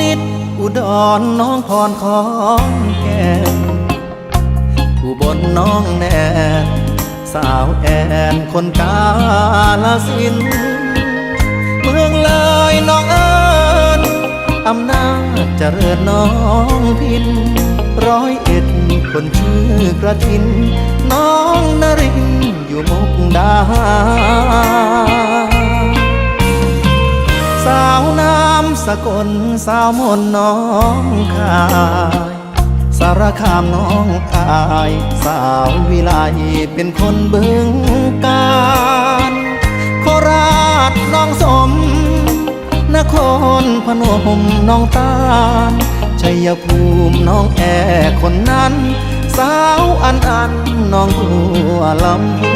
นิด อุดรน้องพรของแก่นอุบลน้องแนนสาวแอนคนกาลสิน เมืองเลยน้องเอิญอำนาจเจริญน้องพิน ร้อยเอ็ดคนชื่อกระทิน น้องนรินอยู่มุกดา สาวน้ำ สกลสาวมนน้องคาย สารคามน้องอาย สาววิไลเป็นคนบึงการโคราชน้องสม นครพนมน้องตาลชัยภูมิน้องแอคนนั้น สาวอันอันน้องบัวลำพู